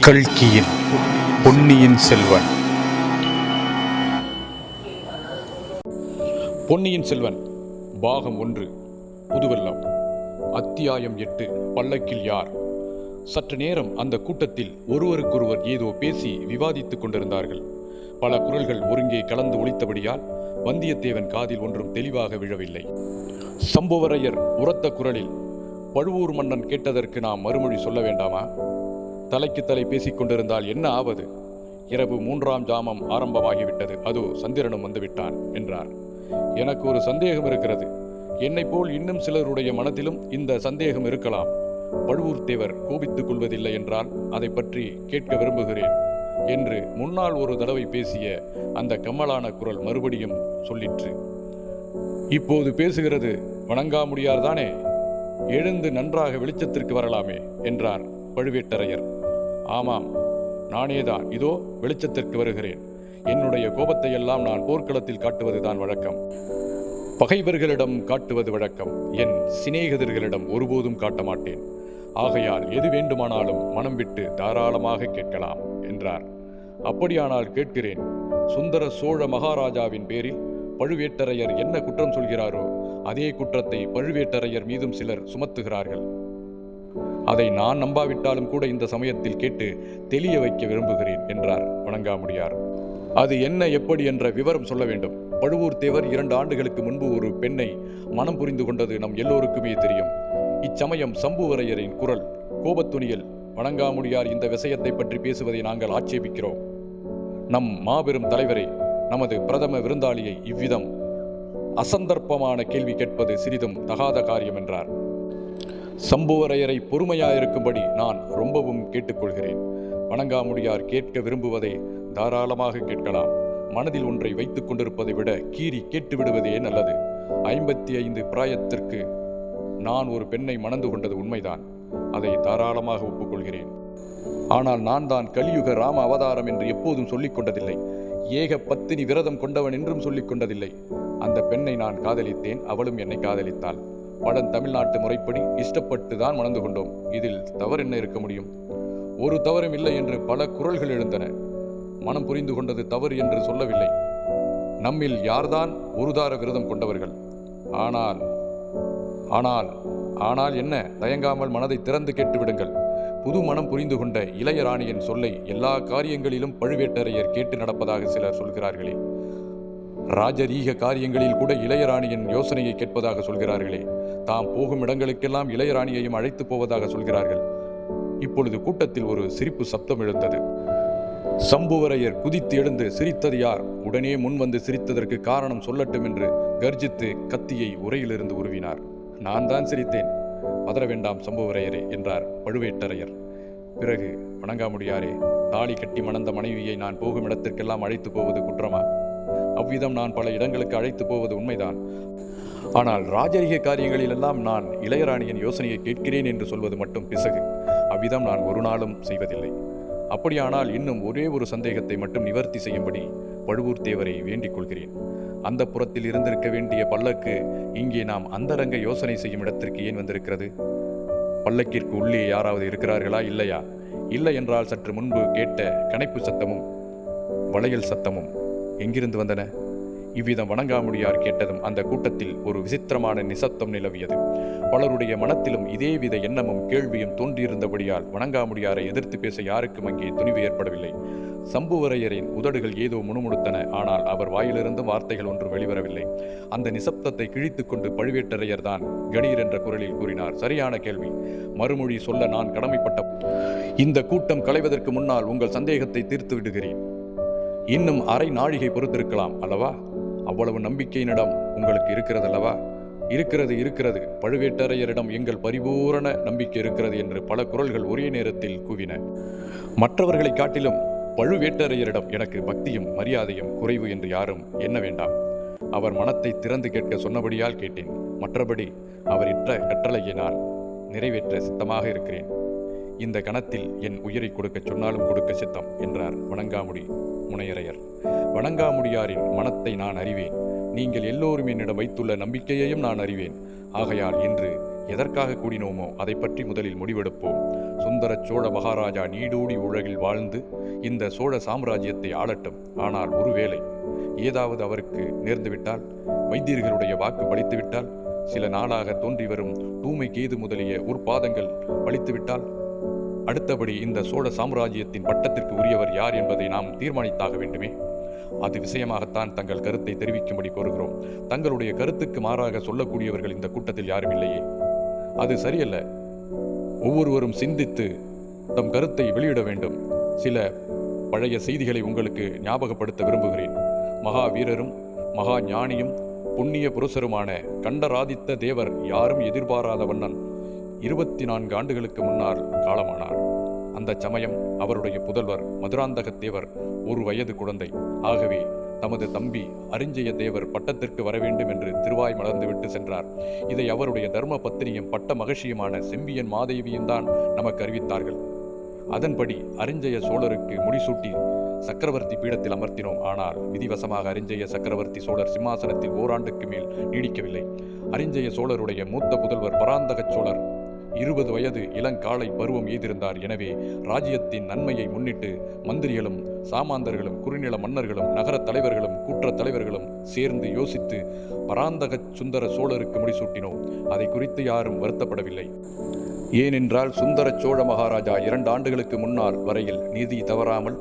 கல்கியின் பொன்னியின் செல்வன். பொன்னியின் செல்வன் பாகம் ஒன்று புதுவெல்லம் அத்தியாயம் எட்டு பல்லக்கில் யார்? சற்று நேரம் அந்த கூட்டத்தில் ஒருவருக்கொருவர் ஏதோ பேசி விவாதித்துக் கொண்டிருந்தார்கள். பல குரல்கள் ஒருங்கே கலந்து ஒழித்தபடியால் வந்தியத்தேவன் காதில் ஒன்றும் தெளிவாக விழவில்லை. சம்புவரையர் உரத்த குரலில் பழுவூர் மன்னன் கேட்டதற்கு நாம் மறுமொழி சொல்ல வேண்டாமா? தலைக்கு தலை பேசிக் கொண்டிருந்தால் என்ன ஆவது? இரவு மூன்றாம் ஜாமம் ஆரம்பமாகிவிட்டது. அதோ சந்திரனும் வந்துவிட்டான் என்றார். எனக்கு ஒரு சந்தேகம் இருக்கிறது. என்னை போல் இன்னும் சிலருடைய மனதிலும் இந்த சந்தேகம் இருக்கலாம். பழுவூர் தேவர் கோபித்துக் கொள்வதில்லை என்றால் அதை பற்றி கேட்க விரும்புகிறேன் என்று முன்னால் ஒரு தடவை பேசிய அந்த கம்மலான குரல் மறுபடியும் சொல்லிற்று. இப்போது பேசுகிறது வணங்காமுடியார்தானே? எழுந்து நன்றாக வெளிச்சத்திற்கு வரலாமே என்றார் பழுவேட்டரையர். ஆமாம் நானேதான் இதோ வெளிச்சத்திற்கு வருகிறேன். என்னுடைய கோபத்தை எல்லாம் நான் போர்க்களத்தில் காட்டுவதுதான் வழக்கம். பகைவர்களிடம் காட்டுவது வழக்கம். என் சிநேகிதர்களிடம் ஒருபோதும் காட்ட மாட்டேன். ஆகையால் எது வேண்டுமானாலும் மனம் விட்டு தாராளமாக கேட்கலாம் என்றார். அப்படியானால் கேட்கிறேன் சுந்தர சோழ மகாராஜாவின் பேரில் பழுவேட்டரையர் என்ன குற்றம் சொல்கிறாரோ அதே குற்றத்தை பழுவேட்டரையர் மீதும் சிலர் சுமத்துகிறார்கள். அதை நான் நம்பாவிட்டாலும் கூட இந்த சமயத்தில் கேட்டு தெளிய வைக்க விரும்புகிறேன் என்றார் வணங்காமுடியார். அது என்ன எப்படி என்ற விவரம் சொல்ல வேண்டும். பழுவூர் தேவர் இரண்டு ஆண்டுகளுக்கு முன்பு ஒரு பெண்ணை மனம் புரிந்து கொண்டது நம் எல்லோருக்குமே தெரியும். இச்சமயம் சம்புவரையரின் குரல் கோபத்துணியில் வணங்காமுடியார் இந்த விஷயத்தை பற்றி பேசுவதை நாங்கள் ஆட்சேபிக்கிறோம். நம் மாபெரும் தலைவரை நமது பிரதம விருந்தாளியை இவ்விதம் அசந்தர்ப்பமான கேள்வி கேட்பது சிறிதும் தகாத காரியம் என்றார். சம்புவரையரை பொறுமையாயிருக்கும்படி நான் ரொம்பவும் கேட்டுக்கொள்கிறேன். வணங்காமுடியார் கேட்க விரும்புவதை தாராளமாக கேட்கலாம். மனதில் ஒன்றை வைத்துக் கொண்டிருப்பதை விட கீறி கேட்டு விடுவதே நல்லது. ஐம்பத்தி ஐந்து பிராயத்திற்கு நான் ஒரு பெண்ணை மணந்து கொண்டது உண்மைதான். அதை தாராளமாக ஒப்புக்கொள்கிறேன். ஆனால் நான் தான் கலியுக ராம அவதாரம் என்று எப்போதும் சொல்லிக் கொண்டதில்லை. ஏக பத்தினி விரதம் கொண்டவன் என்றும் சொல்லிக் கொண்டதில்லை. அந்த பெண்ணை நான் காதலித்தேன் அவளும் என்னை காதலித்தாள். பழம் தமிழ்நாட்டு முறைப்படி இஷ்டப்பட்டு தான் மணந்து கொண்டோம். இதில் தவறு என்ன இருக்க முடியும்? ஒரு தவறும் இல்லை என்று பல குரல்கள் எழுந்தன. மனம் புரிந்து கொண்டது தவறு என்று சொல்லவில்லை. நம்மில் யார்தான் ஒருதார விரதம் கொண்டவர்கள்? ஆனால் ஆனால் ஆனால் என்ன? தயங்காமல் மனதை திறந்து கேட்டுவிடுங்கள் புது மனம் புரிந்து கொண்ட இளையராணியின் சொல்லை எல்லா காரியங்களிலும் பழுவேட்டரையர் கேட்டு நடப்பதாக சிலர் சொல்கிறார்களே. ராஜரீக காரியங்களில் கூட இளையராணியின் யோசனையை கேட்பதாக சொல்கிறார்களே. தாம் போகும் இடங்களுக்கெல்லாம் இளையராணியையும் அழைத்து போவதாக சொல்கிறார்கள். இப்பொழுது கூட்டத்தில் ஒரு சிரிப்பு சப்தம் எழுந்தது. சம்புவரையர் குதித்து எழுந்து சிரித்தது யார்? உடனே முன் வந்து சிரித்ததற்கு காரணம் சொல்லட்டும் என்று கர்ஜித்து கத்தியை உரையிலிருந்து உருவினார். நான் தான் சிரித்தேன். பதற வேண்டாம் சம்புவரையரே என்றார் பழுவேட்டரையர். பிறகு வணங்காமுடியாரே தாலி கட்டி மணந்த மனைவியை நான் போகும் இடத்திற்கெல்லாம் அழைத்து போவது குற்றமா? அவ்விதம் நான் பல இடங்களுக்கு அழைத்து போவது உண்மைதான். ஆனால் ராஜரிக காரியங்களிலெல்லாம் நான் இளையராணியின் யோசனையை கேட்கிறேன் என்று சொல்வது மட்டும் பிசகு. அவ்விதம் நான் ஒரு நாளும் செய்வதில்லை. அப்படியானால் இன்னும் ஒரே ஒரு சந்தேகத்தை மட்டும் நிவர்த்தி செய்யும்படி பழுவூர் தேவரை வேண்டிக் கொள்கிறேன். அந்த புறத்தில் இருந்திருக்க வேண்டிய பல்லக்கு இங்கே நாம் அந்தரங்க யோசனை செய்யும் இடத்திற்கு ஏன் வந்திருக்கிறது? பல்லக்கிற்கு உள்ளே யாராவது இருக்கிறார்களா? இல்லையா? இல்லை என்றால் சற்று முன்பு கேட்ட கணைப்பு சத்தமும் வளையல் சத்தமும் எங்கிருந்து வந்தன? இவ்விதம் வணங்காமுடியார் கேட்டதும் அந்த கூட்டத்தில் ஒரு விசித்திரமான நிசத்தம் நிலவியது. பலருடைய மனத்திலும் இதேவித எண்ணமும் கேள்வியும் தோன்றியிருந்தபடியால் வணங்காமுடியாரை எதிர்த்து பேச யாருக்கும் அங்கே துணிவு ஏற்படவில்லை. சம்புவரையரின் உதடுகள் ஏதோ முணுமுணுத்தன ஆனால் அவர் வாயிலிருந்தும் வார்த்தைகள் ஒன்று வெளிவரவில்லை. அந்த நிசப்தத்தை கிழித்துக்கொண்டு பழுவேட்டரையர் தான் கணீர் என்ற குரலில் கூறினார் சரியான கேள்வி. மறுமொழி சொல்ல நான் கடமைப்பட்ட இந்த கூட்டம் களைவதற்கு முன்னால் உங்கள் சந்தேகத்தை தீர்த்து விடுகிறேன். இன்னும் அரை நாழிகை பொறுத்திருக்கலாம் அல்லவா? அவ்வளவு நம்பிக்கையினிடம் உங்களுக்கு இருக்கிறது அல்லவா இருக்கிறது இருக்கிறது. பழுவேட்டரையரிடம் எங்கள் பரிபூரண நம்பிக்கை இருக்கிறது என்று பல குரல்கள் ஒரே நேரத்தில் கூவின. மற்றவர்களை காட்டிலும் பழுவேட்டரையரிடம் எனக்கு பக்தியும் மரியாதையும் குறைவு என்று யாரும் எண்ண வேண்டாம். அவர் மனத்தை திறந்து கேட்க சொன்னபடியால் கேட்டேன். மற்றபடி அவர் இட்ட கட்டளையை நான் நிறைவேற்ற சித்தமாக இருக்கிறேன். இந்த கணத்தில் என் உயிரை கொடுக்க சொன்னாலும் கொடுக்க சித்தம் என்றார் வணங்காமுடி. முனையரையர். வணங்காமுடியாரின் மனத்தை நான் அறிவேன். நீங்கள் எல்லோரும் என்னிடம் வைத்துள்ள நம்பிக்கையையும் நான் அறிவேன். ஆகையால் இன்று எதற்காக கூடினோமோ அதை பற்றி முதலில் முடிவெடுப்போம். சுந்தர சோழ மகாராஜா நீடூடி உலகில் வாழ்ந்து இந்த சோழ சாம்ராஜ்யத்தை ஆளட்டும். ஆனால் ஒருவேளை ஏதாவது அவருக்கு நேர்ந்துவிட்டால் வைத்தியர்களுடைய வாக்கு பலித்துவிட்டால் சில நாளாக தோன்றி வரும் தூமை கேது முதலிய உற்பாதங்கள் பலித்துவிட்டால் அடுத்தபடி இந்த சோழ சாம்ராஜ்யத்தின் பட்டத்திற்கு உரியவர் யார் என்பதை நாம் தீர்மானித்தாக வேண்டுமே. அது விஷயமாகத்தான் தங்கள் கருத்தை தெரிவிக்கும்படி கோருகிறோம். தங்களுடைய கருத்துக்கு மாறாக சொல்லக்கூடியவர்கள் இந்த கூட்டத்தில் யாரும் இல்லையே. அது சரியல்ல. ஒவ்வொருவரும் சிந்தித்து தம் கருத்தை வெளியிட வேண்டும். சில பழைய செய்திகளை உங்களுக்கு ஞாபகப்படுத்த விரும்புகிறேன். மகாவீரரும் மகா ஞானியும் புண்ணிய புருஷருமான கண்டராதித்த தேவர் யாரும் எதிர்பாராத வண்ணன் இருபத்தி நான்கு ஆண்டுகளுக்கு முன்னால் காலமானார். அந்த சமயம் அவருடைய புதல்வர் மதுராந்தகத்தேவர் ஒரு வயது குழந்தை. ஆகவே தமது தம்பி அரிஞ்சய தேவர் பட்டத்திற்கு வர வேண்டும் என்று திருவாய் மலர்ந்துவிட்டு சென்றார். இதை அவருடைய தர்ம பத்தினியும் பட்ட மகிழ்ச்சியுமான செம்பியன் மாதேவியும் தான் நமக்கு அறிவித்தார்கள். அதன்படி அரிஞ்சய சோழருக்கு முடிசூட்டி சக்கரவர்த்தி பீடத்தில் அமர்த்தினோம். ஆனால் விதிவசமாக அரிஞ்சய சக்கரவர்த்தி சோழர் சிம்மாசனத்தில் ஓராண்டுக்கு மேல் நீடிக்கவில்லை. அரிஞ்சய சோழருடைய மூத்த புதல்வர் பராந்தக சோழர் இருபது வயது இளங்காலை பருவம் எய்திருந்தார். எனவே ராஜ்யத்தின் நன்மையை முன்னிட்டு மந்திரிகளும் சாமாந்தர்களும் குறுநில மன்னர்களும் நகரத் தலைவர்களும் கூற்றத் தலைவர்களும் சேர்ந்து யோசித்து பராந்தக சுந்தர சோழருக்கு முடிசூட்டினோம். அதை குறித்து யாரும் வருத்தப்படவில்லை. ஏனென்றால் சுந்தர சோழ மகாராஜா இரண்டு ஆண்டுகளுக்கு முன்னால் வரையில் நீதி தவறாமல்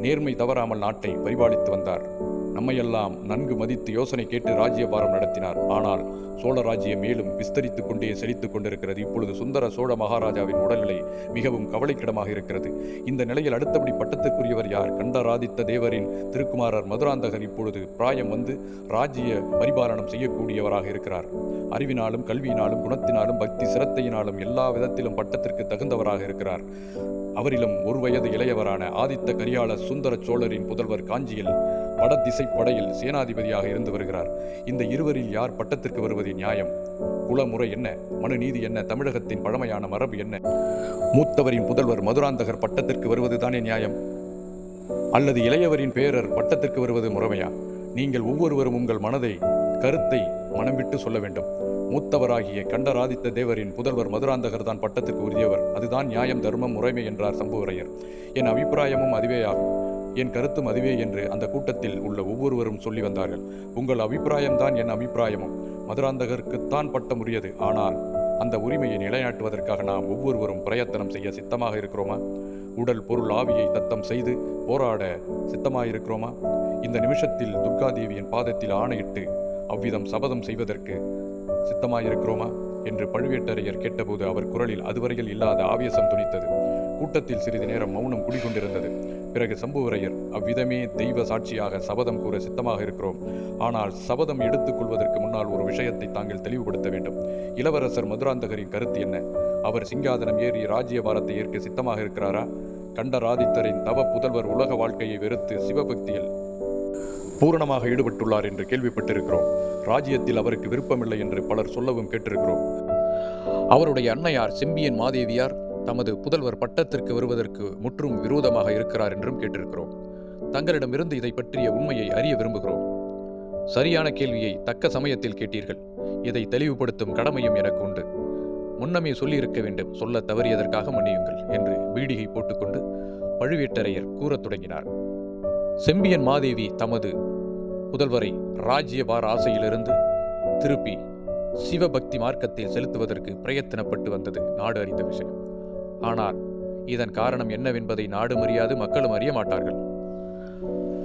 நேர்மை தவறாமல் நாட்டை பரிபாலித்து வந்தார். நம்மையெல்லாம் நன்கு மதித்து யோசனை கேட்டு ராஜ்யபாரம் நடத்தினார். ஆனால் சோழ ராஜ்யம் மேலும் விஸ்தரித்துக் கொண்டே செழித்துக் கொண்டிருக்கிறது. இப்பொழுது சுந்தர சோழ மகாராஜாவின் உடல்நிலை மிகவும் கவலைக்கிடமாக இருக்கிறது. இந்த நிலையில் அடுத்தபடி பட்டத்திற்குரியவர் யார்? கண்டராதித்த தேவரின் திருக்குமாரர் மதுராந்தகர் இப்பொழுது பிராயம் வந்து ராஜ்ய பரிபாலனம் செய்யக்கூடியவராக இருக்கிறார். அறிவினாலும் கல்வியினாலும் குணத்தினாலும் பக்தி சிரத்தையினாலும் எல்லா விதத்திலும் பட்டத்திற்கு தகுந்தவராக இருக்கிறார். அவரிலும் ஒரு வயது இளையவரான ஆதித்த கரியாள சுந்தர சோழரின் புதல்வர் காஞ்சியில் வடதிசை படையில் சேனாதிபதியாக இருந்து வருகிறார். இந்த இருவரில் யார் பட்டத்திற்கு வருவது நியாயம்? குலமுறை என்ன? மனுநீதி என்ன? தமிழகத்தின் பழமையான மரபு என்ன? மூத்தவரின் புதல்வர் மதுராந்தகர் பட்டத்திற்கு வருவதுதானே நியாயம்? அல்லது இளையவரின் பேரர் பட்டத்திற்கு வருவது முறைமையா? நீங்கள் ஒவ்வொருவரும் உங்கள் மனதை கருத்தை மனம் விட்டு சொல்ல வேண்டும். மூத்தவராகிய கண்டராதித்த தேவரின் புதல்வர் மதுராந்தகர் தான் பட்டத்திற்கு உரியவர். அதுதான் நியாயம் தர்மம் முறைமை என்றார் சம்புவரையர். என் அபிப்பிராயமும் அதுவேயாகும். என் கருத்தும் அதுவே என்று அந்த கூட்டத்தில் உள்ள ஒவ்வொருவரும் சொல்லி வந்தார்கள். உங்கள் அபிப்பிராயம்தான் என் அபிப்பிராயமும். மதுராந்தகருக்குத்தான் பட்டம் உரியது ஆனால் அந்த உரிமையை நிலைநாட்டுவதற்காக நாம் ஒவ்வொருவரும் பிரயத்தனம் செய்ய சித்தமாக இருக்கிறோமா? உடல் பொருள் ஆவியை தத்தம் செய்து போராட சித்தமாயிருக்கிறோமா? இந்த நிமிஷத்தில் துர்காதேவியின் பாதத்தில் ஆணையிட்டு அவ்விதம் சபதம் செய்வதற்கு சித்தமாயிருக்கிறோமா? என்று பழுவேட்டரையர் கேட்டபோது அவர் குரலில் அதுவரையில் இல்லாத ஆவேசம் துணித்தது. கூட்டத்தில் சிறிது நேரம் மௌனம் குடிகொண்டிருந்தது. பிறகு சம்புவரையர் அவ்விதமே தெய்வ சாட்சியாக சபதம் கூற சித்தமாக இருக்கிறோம். ஆனால் சபதம் எடுத்துக் கொள்வதற்கு முன்னால் ஒரு விஷயத்தை தாங்கள் தெளிவுபடுத்த வேண்டும். இளவரசர் மதுராந்தகரின் கருத்து என்ன? அவர் சிங்காதனம் ஏறி ராஜ்யபாரத்தை ஏற்க சித்தமாக இருக்கிறாரா? கண்டராதித்தரின் தவ புதல்வர் உலக வாழ்க்கையை வெறுத்து சிவபக்தியில் பூரணமாக ஈடுபட்டுள்ளார் என்று கேள்விப்பட்டிருக்கிறோம். ராஜ்யத்தில் அவருக்கு விருப்பமில்லை என்று பலர் சொல்லவும் கேட்டிருக்கிறோம். அவருடைய அன்னையார் செம்பியன் மாதேவியார் தமது புதல்வர் பட்டத்திற்கு வருவதற்கு முற்றும் விரோதமாக இருக்கிறார் என்றும் கேட்டிருக்கிறோம். தங்களிடமிருந்து இதை பற்றிய உண்மையை அறிய விரும்புகிறோம். சரியான கேள்வியை தக்க சமயத்தில் கேட்டீர்கள். இதை தெளிவுபடுத்தும் கடமையும் எனக்கு உண்டு. முன்னமே சொல்லியிருக்க வேண்டும் சொல்ல தவறியதற்காக மன்னியுங்கள் என்று பீடிகை போட்டுக்கொண்டு பழுவேட்டரையர் கூறத் தொடங்கினார். செம்பியன் மாதேவி தமது புதல்வரை ராஜ்யபார ஆசையிலிருந்து திருப்பி சிவபக்தி மார்க்கத்தில் செலுத்துவதற்கு பிரயத்தனப்பட்டு வந்தது. நாடு அறிந்த விஷயம். ஆனால் இதன் காரணம் என்னவென்பதை நாடும் அறியாது மக்களும் அறிய மாட்டார்கள்.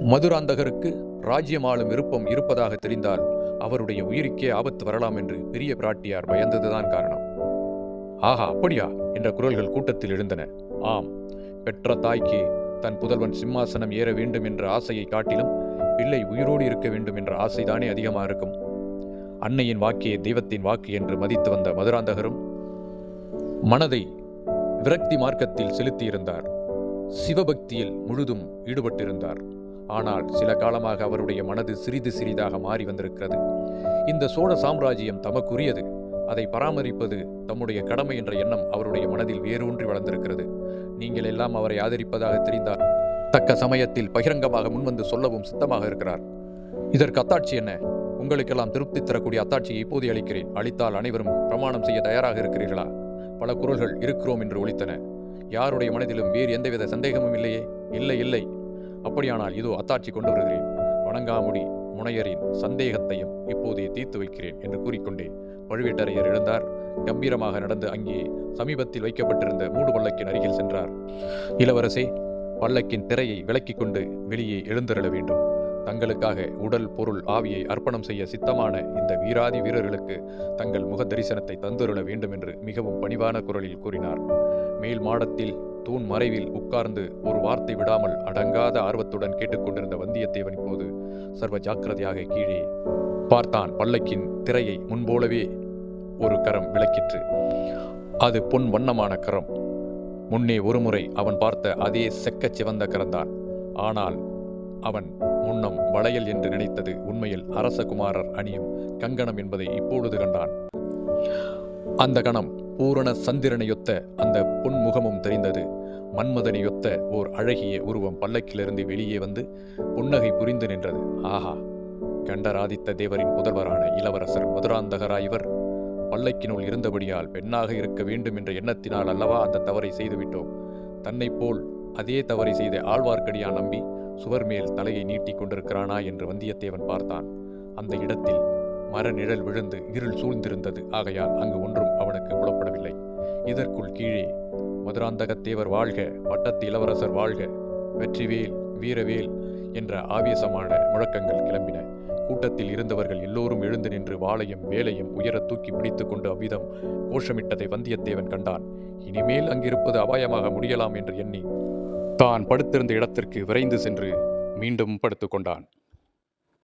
மதுராந்தகருக்கு ராஜ்யம் ஆளும் விருப்பம் இருப்பதாக தெரிந்தால் அவருடைய உயிருக்கே ஆபத்து வரலாம் என்று பெரிய பிராட்டியார் பயந்ததுதான் காரணம். ஆஹா அப்படியா? என்ற குரல்கள் கூட்டத்தில் எழுந்தன. ஆம் பெற்ற தாய்க்கு தன் புதல்வன் சிம்மாசனம் ஏற வேண்டும் என்ற ஆசையை காட்டிலும் பிள்ளை உயிரோடு இருக்க வேண்டும் என்ற ஆசைதானே அதிகமாக இருக்கும். அன்னையின் வாக்கே தெய்வத்தின் வாக்கு என்று மதித்து வந்த மதுராந்தகரும் மனதை விரக்தி மார்க்கத்தில் செலுத்தியிருந்தார். சிவபக்தியில் முழுதும் ஈடுபட்டிருந்தார். ஆனால் சில காலமாக அவருடைய மனது சிறிது சிறிதாக மாறி வந்திருக்கிறது. இந்த சோழ சாம்ராஜ்யம் தமக்குரியது. அதை பராமரிப்பது தம்முடைய கடமை என்ற எண்ணம் அவருடைய மனதில் வேரூன்றி வளர்ந்திருக்கிறது. நீங்கள் எல்லாம் அவரை ஆதரிப்பதாக தெரிந்தார் தக்க சமயத்தில் பகிரங்கமாக முன்வந்து சொல்லவும் சித்தமாக இருக்கிறார். இதற்கு அத்தாட்சி என்ன? உங்களுக்கெல்லாம் திருப்தி தரக்கூடிய அத்தாட்சியை இப்போது அளிக்கிறேன். அளித்தால் அனைவரும் பிரமாணம் செய்ய தயாராக இருக்கிறீர்களா? பல குரல்கள் இருக்கிறோம் என்று ஒழித்தன யாருடைய மனதிலும் வேறு எந்தவித சந்தேகமும் இல்லையே? இல்லை இல்லை. அப்படியானால் இதோ அத்தாட்சி கொண்டு வருகிறேன். வணங்காமுடி முனையரின் சந்தேகத்தையும் இப்போதே தீர்த்து வைக்கிறேன் என்று கூறிக்கொண்டே பழுவேட்டரையர் எழுந்தார். கம்பீரமாக நடந்து அங்கே சமீபத்தில் வைக்கப்பட்டிருந்த மூடு பல்லக்கின் அருகில் சென்றார். இளவரசே பல்லக்கின் திரையை விலக்கிக் கொண்டு வெளியே எழுந்தருள வேண்டும். தங்களுக்காக உடல் பொருள் ஆவியை அர்ப்பணம் செய்ய சித்தமான இந்த வீராதி வீரர்களுக்கு தங்கள் முக தரிசனத்தை தந்துருள வேண்டும் என்று மிகவும் பணிவான குரலில் கூறினார். மேல் மாடத்தில் தூண் மறைவில் உட்கார்ந்து ஒரு வார்த்தை விடாமல் அடங்காத ஆர்வத்துடன் கேட்டுக்கொண்டிருந்த வந்தியத்தேவன் இப்போது சர்வ ஜாக்கிரதையாக கீழே பார்த்தான். பல்லக்கின் திரையை முன்போலவே ஒரு கரம் விளக்கிற்று. அது பொன் வண்ணமான கரம். முன்னே ஒருமுறை அவன் பார்த்த அதே செக்கச் சிவந்த கரந்தான் ஆனால் அவன் முன்னம் வளையல் என்று நினைத்தது உண்மையில் அரசகுமாரர் அணியும் கங்கணம் என்பதை இப்பொழுது கண்டான். அந்த கணம் பூரண சந்திரனையொத்த அந்த பொன்முகமும் தெரிந்தது. மன்மதனையொத்த ஓர் அழகிய உருவம் பல்லக்கிலிருந்து வெளியே வந்து புன்னகை புரிந்து நின்றது. ஆஹா கண்டராதித்த தேவரின் புதல்வரான இளவரசர் மதுராந்தகராய்வர் பல்லக்கினுள் இருந்தபடியால் பெண்ணாக இருக்க வேண்டும் என்ற எண்ணத்தினால் அல்லவா அந்த தவறை செய்துவிட்டோம். தன்னைப் போல் அதே தவறை செய்த ஆழ்வார்க்கடியான் நம்பி சுவர் மேல் தலையை நீட்டிக் கொண்டிருக்கிறானா என்று வந்தியத்தேவன் பார்த்தான். அந்த இடத்தில் மர நிழல் விழுந்து இருள் சூழ்ந்திருந்தது. ஆகையால் அங்கு ஒன்றும் அவனுக்கு புலப்படவில்லை. இதற்குள் கீழே மதுராந்தகத்தேவர் வாழ்க வட்டத்து இளவரசர் வாழ்க வெற்றிவேல் வீரவேல் என்ற ஆவேசமான முழக்கங்கள் கிளம்பின. கூட்டத்தில் இருந்தவர்கள் எல்லோரும் எழுந்து நின்று வாளையும் வேலையும் உயரத் தூக்கி பிடித்துக் கொண்டு அவ்விதம் கோஷமிட்டதை வந்தியத்தேவன் கண்டான். இனிமேல் அங்கிருப்பது அபாயமாக முடியலாம் என்று எண்ணி தான் படுத்திருந்த இடத்திற்கு விரைந்து சென்று மீண்டும் படுத்துக்கொண்டான்.